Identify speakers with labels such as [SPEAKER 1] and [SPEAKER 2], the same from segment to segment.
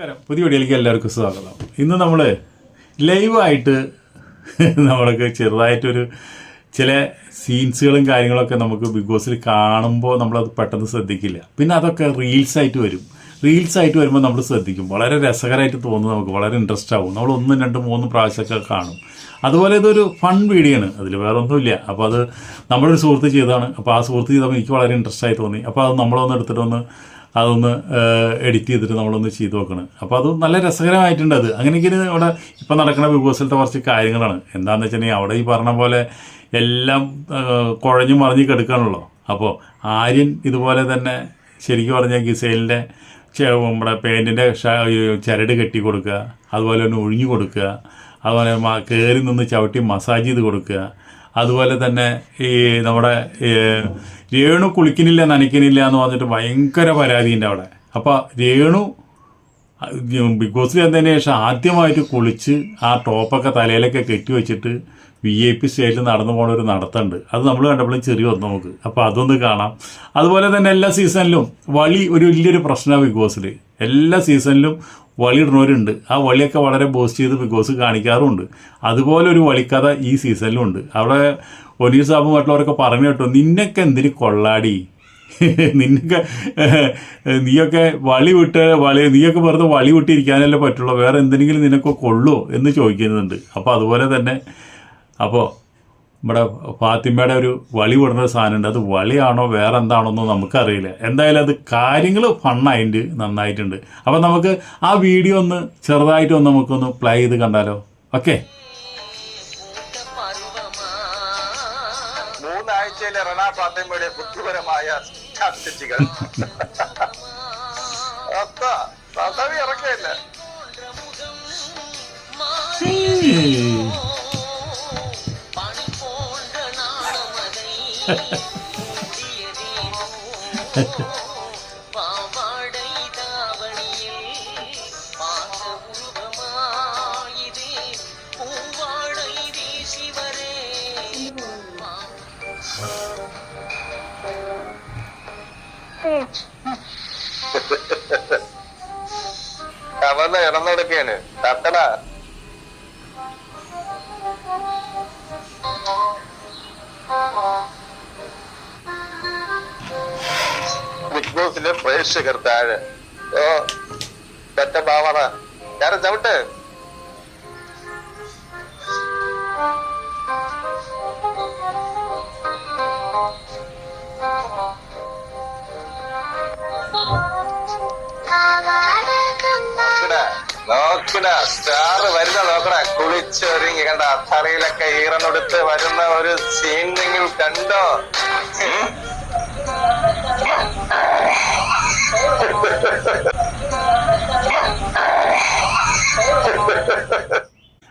[SPEAKER 1] നമസ്കാരം. പുതിയ വീഡിയോയിലേക്ക് എല്ലാവർക്കും സ്വാഗതം. ഇന്ന് നമ്മൾ ലൈവായിട്ട് നമ്മളൊക്കെ ചെറുതായിട്ടൊരു ചില സീൻസുകളും കാര്യങ്ങളൊക്കെ നമുക്ക് ബിഗ് ബോസിൽ കാണുമ്പോൾ നമ്മളത് പെട്ടെന്ന് ശ്രദ്ധിക്കില്ല. പിന്നെ അതൊക്കെ റീൽസായിട്ട് വരും. റീൽസ് ആയിട്ട് വരുമ്പോൾ നമ്മൾ ശ്രദ്ധിക്കും. വളരെ രസകരമായിട്ട് തോന്നും നമുക്ക്. വളരെ ഇൻട്രസ്റ്റ് ആവും. നമ്മൾ ഒന്നും രണ്ടും മൂന്നും പ്രാവശ്യമൊക്കെ കാണും. അതുപോലെ ഇതൊരു ഫൺ വീഡിയോ ആണ് അതിൽ വേറെ ഒന്നുമില്ല അപ്പോൾ അത് നമ്മളൊരു സുഹൃത്ത് ചെയ്തതാണ്. അപ്പോൾ ആ സുഹൃത്ത് ചെയ്തപ്പോൾ എനിക്ക് വളരെ ഇൻട്രസ്റ്റ് ആയി തോന്നി. അപ്പോൾ അത് നമ്മളൊന്ന് എടുത്തിട്ടൊന്ന് അതൊന്ന് എഡിറ്റ് ചെയ്തിട്ട് നമ്മളൊന്ന് ചെയ്തു നോക്കണം. അപ്പോൾ അത് നല്ല രസകരമായിട്ടുണ്ട് അത്. അങ്ങനെയൊക്കെ അവിടെ ഇപ്പം നടക്കുന്ന ബിഗ് ബോസിലത്തെ കുറച്ച് കാര്യങ്ങളാണ്. എന്താണെന്ന് വെച്ചിട്ടുണ്ടെങ്കിൽ അവിടെ ഈ പറഞ്ഞ പോലെ എല്ലാം കുഴഞ്ഞു മറിഞ്ഞ് കിടക്കുകയാണല്ലോ അപ്പോൾ ആര്യൻ ഇതുപോലെ തന്നെ ശരിക്കും പറഞ്ഞാൽ ഗിസൈലിന്റെ നമ്മുടെ പേന്റിന്റെ ചരട് കെട്ടി കൊടുക്കുക അതുപോലെ തന്നെ ഒഴിഞ്ഞു കൊടുക്കുക അതുപോലെ കയറി നിന്ന് ചവിട്ടി മസാജ് ചെയ്ത് കൊടുക്കുക അതുപോലെ തന്നെ ഈ നമ്മുടെ രേണു കുളിക്കുന്നില്ല നനയ്ക്കുന്നില്ല എന്ന് പറഞ്ഞിട്ട് ഭയങ്കര പരാതിയുണ്ട് അവിടെ. അപ്പോൾ രേണു ബിഗ് ബോസിൽ വന്നതിന് ശേഷം ആദ്യമായിട്ട് കുളിച്ച് ആ ടോപ്പൊക്കെ തലയിലൊക്കെ കെട്ടി വെച്ചിട്ട് വി ഐ പി സ്റ്റേജിൽ നടന്നു പോണ ഒരു നടത്തുണ്ട്. അത് നമ്മൾ കണ്ടപ്പോഴും ചെറിയ വന്നു നമുക്ക്. അപ്പോൾ അതൊന്ന് കാണാം. അതുപോലെ തന്നെ എല്ലാ സീസണിലും വളി ഒരു വലിയൊരു പ്രശ്നമാണ് ബിഗ് ബോസിൽ എല്ലാ സീസണിലും വളി ഇടുന്നവരുണ്ട് ആ വളിയൊക്കെ വളരെ ബോസ്റ്റ് ചെയ്ത് ബിഗ് ബോസ് കാണിക്കാറുമുണ്ട്. അതുപോലെ ഒരു വളിക്കഥ ഈ സീസണിലും ഉണ്ട്. അവിടെ ഒനീർ സാബും മറ്റുള്ളവരൊക്കെ പറഞ്ഞു കേട്ടോ നിന്നൊക്കെ എന്തിന് കൊള്ളാടി? നിന്നൊക്കെ നീയൊക്കെ വളി വിട്ട് വളി നീയൊക്കെ വെറുതെ വളി വിട്ടിരിക്കാനല്ലേ പറ്റുള്ളൂ. വേറെ എന്തെങ്കിലും നിനക്ക് കൊള്ളുമോ എന്ന് ചോദിക്കുന്നുണ്ട്. അപ്പോൾ അതുപോലെ തന്നെ അപ്പോൾ നമ്മുടെ ഫാത്തിമയുടെ ഒരു വളി വിടുന്ന സാധനമുണ്ട്. അത് വളിയാണോ വേറെ എന്താണോന്നോ നമുക്കറിയില്ല. എന്തായാലും അത് കാര്യങ്ങൾ ഫണ്ണായിട്ട് നന്നായിട്ടുണ്ട്. അപ്പം നമുക്ക് ആ വീഡിയോ ഒന്ന് ചെറുതായിട്ട് ഒന്ന് നമുക്കൊന്ന് പ്ലേ ചെയ്ത് കണ്ടാലോ? ഓക്കെ
[SPEAKER 2] മൂന്നാഴ്ചയിലെ റണ ഫാത്തിമയുടെ ബുദ്ധിപരമായ സ്ട്രാറ്റജികൾ അത്ത കവന്ന് ഇടന്നെടുക്കാണ് തത്തട ബോസിലെ പ്രേക്ഷകർ താഴെ ഓ പെറ്റ പാവണ. ഞാൻ ചവിട്ട്. നോക്കടാ, സ്റ്റാർ വരുന്ന നോക്കടാ. കുളിച്ചൊരുങ്ങി കണ്ട തലയിലൊക്കെ ഈറനൊടുത്ത് വരുന്ന ഒരു സീൻ നിങ്ങൾ കണ്ടോ?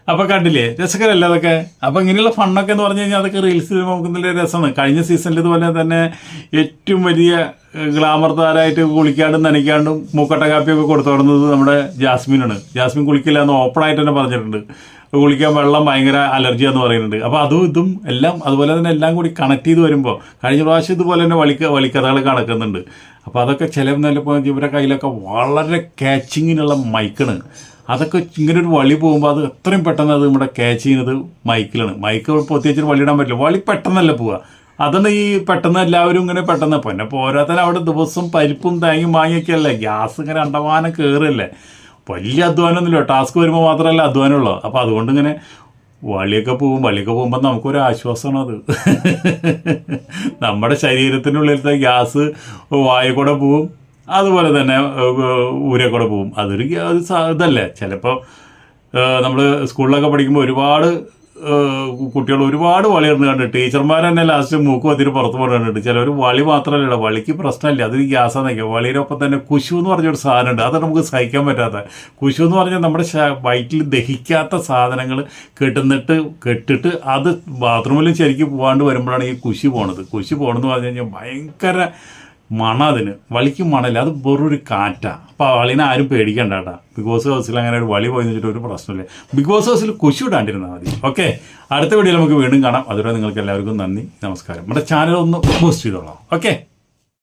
[SPEAKER 1] അപ്പൊ കണ്ടില്ലേ രസകരല്ല അതൊക്കെ? അപ്പൊ ഇങ്ങനെയുള്ള ഫണ്ണൊക്കെ എന്ന് പറഞ്ഞു കഴിഞ്ഞാൽ അതൊക്കെ റീൽസിൽ നോക്കുന്നതിന്റെ രസമാണ്. കഴിഞ്ഞ സീസണിൽ ഇതുപോലെ തന്നെ ഏറ്റവും വലിയ ഗ്ലാമർ താരമായിട്ട് കുളിക്കാണ്ടും നനയ്ക്കാണ്ടും മൂക്കട്ട കാപ്പിയൊക്കെ കൊടുത്തു തുടങ്ങുന്നത് നമ്മുടെ ജാസ്മിനാണ്. ജാസ്മിൻ കുളിക്കില്ല എന്ന് ഓപ്പൺ ആയിട്ട് തന്നെ പറഞ്ഞിട്ടുണ്ട്. കുളിക്കാൻ വെള്ളം ഭയങ്കര അലർജി എന്ന് പറയുന്നുണ്ട്. അപ്പോൾ അതും ഇതും എല്ലാം അതുപോലെ തന്നെ എല്ലാം കൂടി കണക്ട് ചെയ്ത് വരുമ്പോൾ കഴിഞ്ഞ പ്രാവശ്യം ഇതുപോലെ തന്നെ വളിക്ക വളിക്കഥകൾ കണക്കുന്നുണ്ട്. അപ്പോൾ അതൊക്കെ ചില നിലപ്പോൾ ഇവരുടെ കയ്യിലൊക്കെ വളരെ കാച്ചിങ്ങിനുള്ള മൈക്കാണ് അതൊക്കെ ഇങ്ങനെ ഒരു വളി പോകുമ്പോൾ അത് എത്രയും പെട്ടെന്ന് അത് നമ്മുടെ ക്യാച്ച് ചെയ്യുന്നത് മൈക്കിലാണ് മൈക്ക് പ്രത്യേകിച്ച് വളി ഇടാൻ പറ്റില്ല. വളി പെട്ടെന്നല്ല പോവുക. അതാണ് ഈ പെട്ടെന്ന് എല്ലാവരും ഇങ്ങനെ പെട്ടെന്ന് പിന്നെ പോരാത്തന്നെ അവിടെ ദിവസം പരിപ്പും തേങ്ങയും വാങ്ങിയൊക്കെ അല്ലേ? ഗ്യാസ് ഇങ്ങനെ അണ്ടമാനം കയറല്ലേ വലിയ അധ്വാനമൊന്നുമില്ല. ടാസ്ക് വരുമ്പോൾ മാത്രമല്ല അധ്വാനമുള്ളൂ. അപ്പോൾ അതുകൊണ്ട് ഇങ്ങനെ വളിയൊക്കെ പോകും. വളിയൊക്കെ പോകുമ്പോൾ നമുക്കൊരു ആശ്വാസമാണ് അത്. നമ്മുടെ ശരീരത്തിനുള്ളിലത്തെ ഗ്യാസ് വായു കൂടെ പോവും. അതുപോലെ തന്നെ ഊരെ കൂടെ പോവും. അതൊരു ഇതല്ലേ? ചിലപ്പോൾ നമ്മൾ സ്കൂളിലൊക്കെ പഠിക്കുമ്പോൾ ഒരുപാട് കുട്ടികൾ ഒരുപാട് വളി ഇടുന്ന കണ്ടിട്ട്. ടീച്ചർമാർ തന്നെ ലാസ്റ്റ് മൂക്ക് വത്തിട്ട് പുറത്ത് കണ്ടിട്ട്. ഒരു വളി മാത്രമല്ല വളിക്ക് പ്രശ്നമില്ല. അതൊരു ഗ്യാസാന്നൊക്കെ വളിയിലൊപ്പം തന്നെ കുശു എന്ന് പറഞ്ഞൊരു സാധനമുണ്ട്. അത് നമുക്ക് സഹിക്കാൻ പറ്റാത്ത. കുശു എന്ന് പറഞ്ഞാൽ നമ്മുടെ വയറ്റിൽ ദഹിക്കാത്ത സാധനങ്ങൾ കെട്ടുന്നിട്ട് കെട്ടിട്ട് അത് ബാത്റൂമിൽ ശരിക്കും പോകാണ്ട് വരുമ്പോഴാണ് ഈ കുശി പോണത്. കുശി പോകണമെന്ന് പറഞ്ഞു കഴിഞ്ഞാൽ ഭയങ്കര മണ അതിന്. വളിക്കും മണല്ല അത് വെറൊരു കാറ്റാണ് അപ്പോൾ ആ വളിനെ ആരും പേടിക്കണ്ട കേട്ടാ. ബിഗ് ബോസ് ഹൗസിൽ അങ്ങനെ ഒരു വളി പോയി വെച്ചിട്ട് ഒരു പ്രശ്നമില്ല. ബിഗ് ബോസ് ഹൗസിൽ കുശി ഇടാണ്ടിരുന്നാൽ മതി. ഓക്കെ അടുത്ത വീഡിയോയിൽ നമുക്ക് വീണ്ടും കാണാം. അതുവരെ നിങ്ങൾക്ക് എല്ലാവർക്കും നന്ദി. നമസ്കാരം. നമ്മുടെ ചാനൽ ഒന്ന് പോസ്റ്റ് ചെയ്തോളാം. ഓക്കെ